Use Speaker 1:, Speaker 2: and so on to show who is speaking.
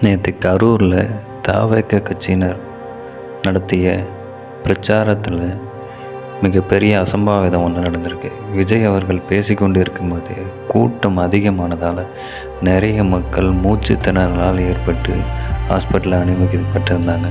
Speaker 1: நேற்று கரூரில் தாவேக்க கட்சியினர் நடத்திய பிரச்சாரத்தில் மிகப்பெரிய அசம்பாவிதம் ஒன்று நடந்திருக்கு. விஜய் அவர்கள் பேசிக்கொண்டு இருக்கும்போது கூட்டம் அதிகமானதால் நிறைய மக்கள் மூச்சு திணறலால் ஏற்பட்டு ஹாஸ்பிட்டலில் அனுமதிக்கப்பட்டிருந்தாங்க.